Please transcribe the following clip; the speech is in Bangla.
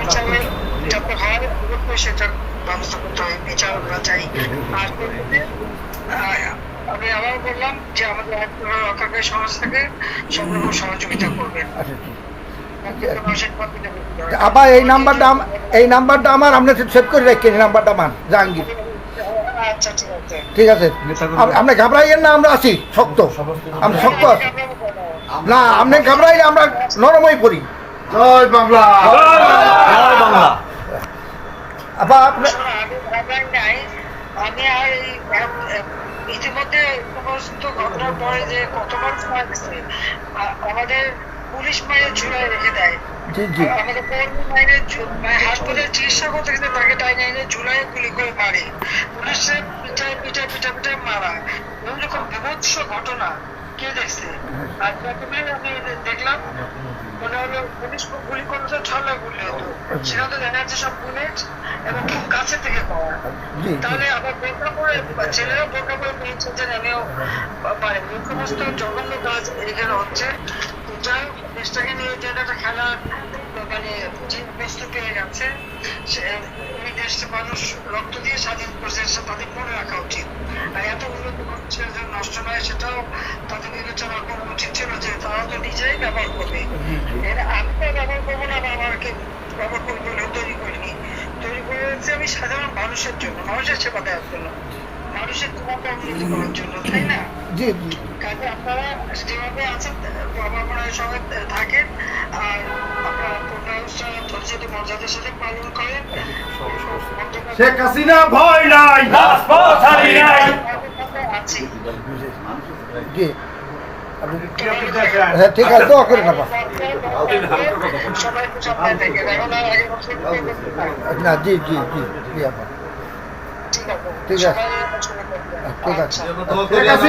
বিচারের যাতে হয় অবশ্যই সেটার ব্যবস্থা করতে হবে বিচার আমরা চাই। আর আমি আবার বললাম যে আমাদের রক্ষাকারী সমাজ থেকে সব সহযোগিতা করবেন। আচ্ছা ঠিক মানুষের কথা বলতে হবে। আবার এই নাম্বারটা এই নাম্বারটা আমার আপনি সেভ করে রাখেন এই নাম্বারটা আমার জাহাঙ্গীর। আচ্ছা ঠিক আছে ঠিক আছে। আপ- আপনি ঘাবড়াইয়েন না আমরা আছি শক্ত। আমি শক্ত আছি। না আপনি ঘাবড়াইলে আমরা নরমই পড়ি। জয় বাংলা। জয় বাংলা। আবার আপনি আমি ভাবলাম নাই। আমি আর ইতিমধ্যে সমস্ত ঘটনার পরে যে কতবার আমাদের পুলিশ মায়ের ঝুলাই রেখে দেয়। আমাদের কর্মী মায়ের মানে হাসপাতালে চিকিৎসা করতে গেলে তাকে টাইনে এনে ঝুলাই গুলি করে মারে। পুলিশের পিঠায় পিঠায় পিঠা পিঠায় মারা। বিভৎস ঘটনা। কে দেখছে? আর প্রথমে আমি দেখলাম মনে হলো পুলিশ গুলি করলে তো ছলা গুলি হতো সেখানে তো দেখা যাচ্ছে সব বুলেট এবং খুব কাছে থেকে পাওয়া। তাহলে আবার বোরকা পরে ছেলেরা বোরকা পরে পেয়েছে যে আমিও পারে। এই সমস্ত জঘন্য কাজ এখানে হচ্ছে। তো যাই হোক, দেশটাকে নিয়ে যে একটা খেলার মানে বস্তু পেয়ে গেছে। সে এই দেশটা মানুষ রক্ত দিয়ে স্বাধীন করছে সেটা তাদের মনে রাখা উচিত। আর এত উন্নত নষ্ট নয় সেটাও তাদের বিবেচনা করা উচিত ছিল যে তারা তো নিজেই ব্যবহার করবে। এর আমি তো ব্যবহার করব না বা আমাকে ব্যবহার করব বলে তৈরি করিনি। তৈরি করেছি আমি সাধারণ মানুষের জন্য মানুষের সেবা দেওয়ার জন্য মানুষের জীবনটা উন্নতি করার জন্য তাই না? জি জি। কাজে আপনারা যেভাবে আছেন সবাই থাকেন আর আপনারা ধৈর্য মর্যাদার সাথে পালন করেন। শেখ হাসিনা ভয় নাই রাজপথ ছাড়ি নাই আছি জি হ্যাঁ ঠিক আছে দোয়া বছর করতে পারেন না জি জি জি জি আপা। ঠিক আছে। ঠিক আছে। ঠিক আছে।